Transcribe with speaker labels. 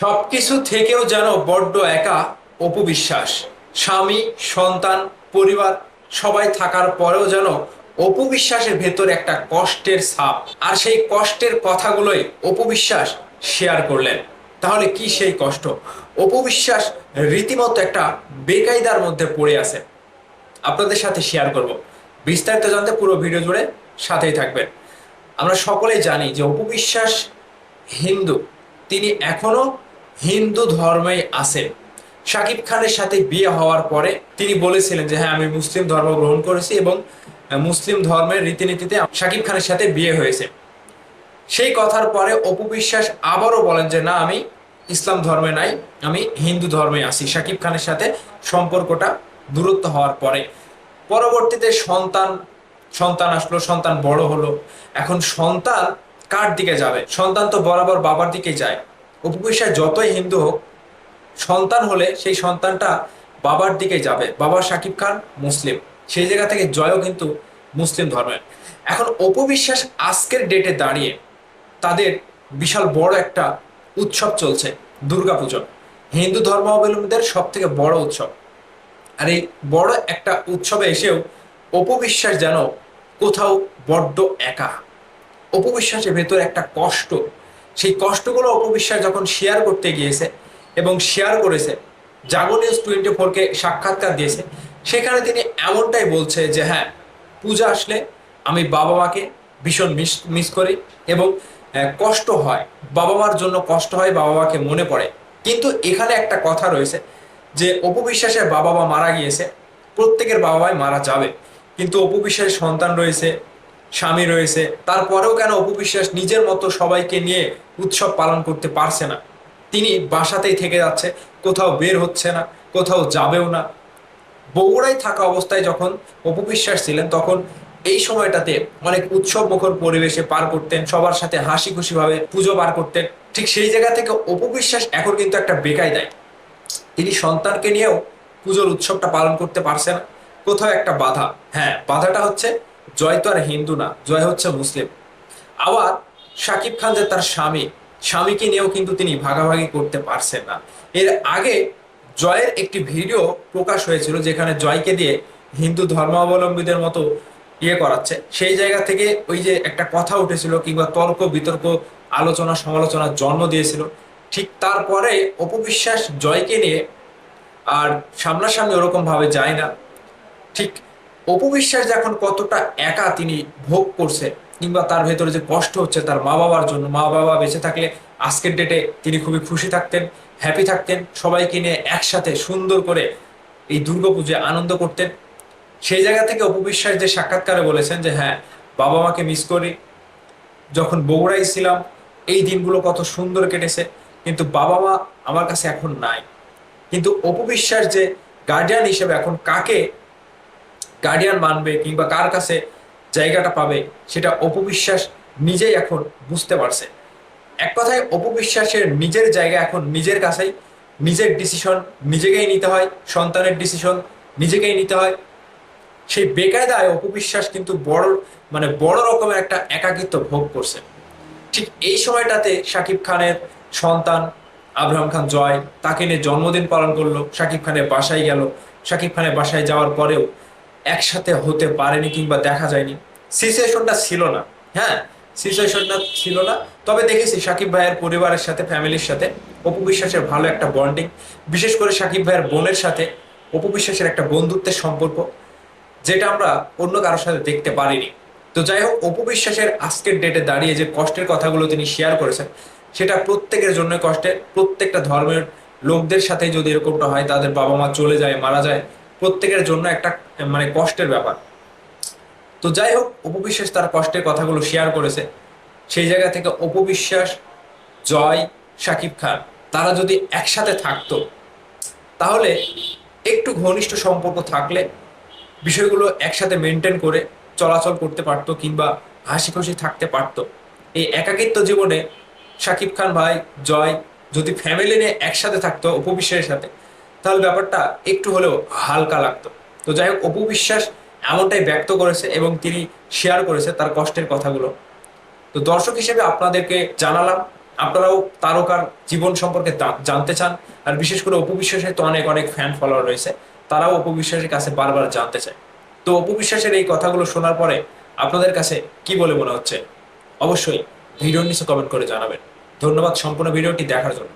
Speaker 1: সবকিছু থেকেও যেন বড্ড একা অপবিশ্বাস স্বামী, সন্তান, পরিবার, সবাই থাকার পরেও যেন অপবিশ্বাসের ভেতর একটা কষ্টের ছাপ। আর সেই কষ্টের কথাগুলোই অপবিশ্বাস শেয়ার করলেন। তাহলে কি সেই কষ্ট? অপবিশ্বাস রীতিমতো একটা বেকায়দার মধ্যে পড়ে আছে। আপনাদের সাথে শেয়ার করব। বিস্তারিত জানতে পুরো ভিডিও জুড়ে সাথেই থাকবেন। আমরা সকলেই জানি যে অপবিশ্বাস হিন্দু। তিনি এখনও হিন্দু ধর্মেই আছেন। শাকিব খানের সাথে বিয়ে হওয়ার পরে তিনি বলেছিলেন যে হ্যাঁ আমি মুসলিম ধর্ম গ্রহণ করেছি এবং মুসলিম ধর্মের রীতিনীতিতে শাকিব খানের সাথে বিয়ে হয়েছে। সেই কথার পরে অপু বিশ্বাস আবারও বলেন যে, না, আমি ইসলাম ধর্মে নাই, আমি হিন্দু ধর্মে আছি। শাকিব খানের সাথে সম্পর্কটা দূরত্ব হওয়ার পরে পরবর্তীতে সন্তান সন্তান আসলো, সন্তান বড় হলো। এখন সন্তান কার দিকে যাবে? সন্তান তো বরাবর বাবার দিকে যায়। বিশ্বাস যতই হিন্দু হোক, সন্তান হলে সেই সন্তানটা বাবার দিকে যাবে। বাবা শাকিব খান মুসলিম। সেই জায়গা থেকে জয়ও কিন্তু মুসলিম ধর্মের। এখন অপবিশ্বাস আজকের ডেটে দাঁড়িয়ে তাদের বিশাল বড় একটা উৎসব চলছে, দুর্গাপুজো। হিন্দু ধর্মাবলম্বীদের সব থেকে বড় উৎসব। আর এই বড় একটা উৎসবে এসেও অপবিশ্বাস যেন কোথাও বড্ড একা। অপবিশ্বাসের ভেতর একটা কষ্ট সেই কষ্টগুলো অপবিশ্বাস যখন শেয়ার করতে গিয়েছে এবং শেয়ার করেছে জাগো নিউজ টোয়েন্টি ফোরকে সাক্ষাৎকার দিয়েছে, সেখানে তিনি এমনটাই বলছে যে হ্যাঁ পূজা আসলে আমি বাবা মাকে ভীষণ মিস মিস করি এবং কষ্ট হয়। বাবা মার জন্য কষ্ট হয় বাবা মাকে মনে পড়ে। কিন্তু এখানে একটা কথা রয়েছে যে অপবিশ্বাসের বাবা মা মারা গিয়েছে, প্রত্যেকের বাবা মাই মারা যাবে। কিন্তু অপবিশ্বাসের সন্তান রয়েছে স্বামী রয়েছে, তারপরেও কেন অপবিশ্বাস নিজের মতো সবাইকে নিয়ে উৎসব পালন করতে পারছে না? তিনি বাসাতেই থেকে যাচ্ছে, কোথাও বের হচ্ছে না, কোথাও যাবেও না। বগুড়ায় থাকা অবস্থায় যখন অপবিশ্বাস ছিলেন, তখন এই সময়টাতে অনেক উৎসব মুখর পরিবেশে পার করতেন, সবার সাথে হাসি খুশি ভাবে পুজো পার করতেন। ঠিক সেই জায়গা থেকে অপবিশ্বাস এখন কিন্তু একটা বেকায় দেয় তিনি সন্তানকে নিয়েও পুজোর উৎসবটা পালন করতে পারছে না। কোথাও একটা বাধা। হ্যাঁ বাধাটা হচ্ছে জয় তো আর হিন্দু না, জয় হচ্ছে মুসলিম। আবার শাকিব খান যে তার স্বামী, স্বামীকে নিয়েও কিন্তু তিনি ভাগাভাগি করতে পারছেন না। এর আগে জয়ের একটি ভিডিও প্রকাশ হয়েছিল যেখানে জয়কে দিয়ে হিন্দু ধর্মাবলম্বীদের মতো ইয়ে করাচ্ছে। সেই জায়গা থেকে ওই যে একটা কথা উঠেছিল কিংবা তর্ক, বিতর্ক, আলোচনা সমালোচনার জন্ম দিয়েছিল। ঠিক তারপরে অপবিশ্বাস জয়কে নিয়ে আর সামনাসামনি ওরকম ভাবে যায় না। ঠিক অপবিশ্বাস এখন কতটা একা তিনি ভোগ করছে, কিংবা তার ভেতরে যে কষ্ট হচ্ছে তার মা বাবার জন্য মা বাবা বেঁচে থাকলে আজকের ডেটে তিনি খুবই খুশি থাকতেন হ্যাপি থাকতেন, সবাইকে নিয়ে একসাথে সুন্দর করে এই দুর্গাপুজোয় আনন্দ করতেন। সেই জায়গা থেকে অপবিশ্বাস যে সাক্ষাৎকারে বলেছেন যে হ্যাঁ বাবা মাকে মিস করি। যখন বগুড়ায় ছিলাম, এই দিনগুলো কত সুন্দর কেটেছে, কিন্তু বাবা মা আমার কাছে এখন নাই। কিন্তু অপবিশ্বাস যে গার্ডিয়ান হিসেবে এখন কাকে গার্ডিয়ান মানবে কিংবা কার কাছে জায়গাটা পাবে, সেটা অপবিশ্বাস নিজেই এখন বুঝতে পারছে। এক কথায়, অপবিশ্বাসের নিজের জায়গা এখন নিজের কাছেই। নিজের ডিসিশন নিজেকেই নিতে হয়, সন্তানের ডিসিশন নিজেকেই নিতে হয়। সেই বেকায়দায় অপবিশ্বাস কিন্তু বড় মানে বড় রকমের একটা একাকিত্ব ভোগ করছে। ঠিক এই সময়টাতে শাকিব খানের সন্তান আব্রাহাম খান জয়, তাকে নিয়ে জন্মদিন পালন করল, শাকিব খানের বাসায় গেল। শাকিব খানের বাসায় যাওয়ার পরেও একসাথে হতে পারেনি কিংবা দেখা যায়নি। সিচুয়েশনটা ছিল না। হ্যাঁ সিচুয়েশনটা ছিল না। তবে দেখেছি সাকিব ভাইয়ের পরিবারের সাথে ফ্যামিলির সাথে অপু বিশ্বাসের ভালো একটা বন্ডিং বিশেষ করে শাকিব ভাইয়ের বোনের সাথে অপু বিশ্বাসের একটা বন্ধুত্বের সম্পর্ক, যেটা আমরা অন্য কারোর সাথে দেখতে পারিনি। তো যাই হোক, অপু বিশ্বাসের আজকের ডেটে দাঁড়িয়ে যে কষ্টের কথাগুলো তিনি শেয়ার করেছেন, সেটা প্রত্যেকের জন্য কষ্টের। প্রত্যেকটা ধর্মের লোকদের সাথে যদি এরকমটা হয়, তাদের বাবা মা চলে যায়, মারা যায় প্রত্যেকের জন্য একটা মানে কষ্টের ব্যাপার। তো যাই হোক অপবিশ্বাস তার কষ্টের কথাগুলো শেয়ার করেছে। সেই জায়গা থেকে অপবিশ্বাস জয় শাকিব খান, তারা যদি একসাথে থাকতো, তাহলে একটু ঘনিষ্ঠ সম্পর্ক থাকলে বিষয়গুলো একসাথে মেনটেন করে চলাচল করতে পারতো কিংবা হাসি খুশি থাকতে পারতো। এই একাকিত্ব জীবনে শাকিব খান ভাই, জয় যদি ফ্যামিলি নিয়ে একসাথে থাকতো অপবিশ্বাসের সাথে তাহলে ব্যাপারটা একটু হলেও হালকা লাগতো। তো যাই হোক, অপু বিশ্বাস এমনটাই ব্যক্ত করেছে এবং তিনি শেয়ার করেছে তার কষ্টের কথাগুলো। তো দর্শক হিসেবে আপনাদেরকে জানালাম, আপনারাও তারকার জীবন সম্পর্কে জানতে চান। আর বিশেষ করে অপু বিশ্বাসের তো অনেক অনেক ফ্যান ফলোয়ার রয়েছে। তারাও অপু বিশ্বাসের কাছে বারবার জানতে চায়। তো অপু বিশ্বাসের এই কথাগুলো শোনার পরে আপনাদের কাছে কি বলে মনে হচ্ছে? অবশ্যই ভিডিওর নিচে কমেন্ট করে জানাবেন। ধন্যবাদ সম্পূর্ণ ভিডিওটি দেখার জন্য।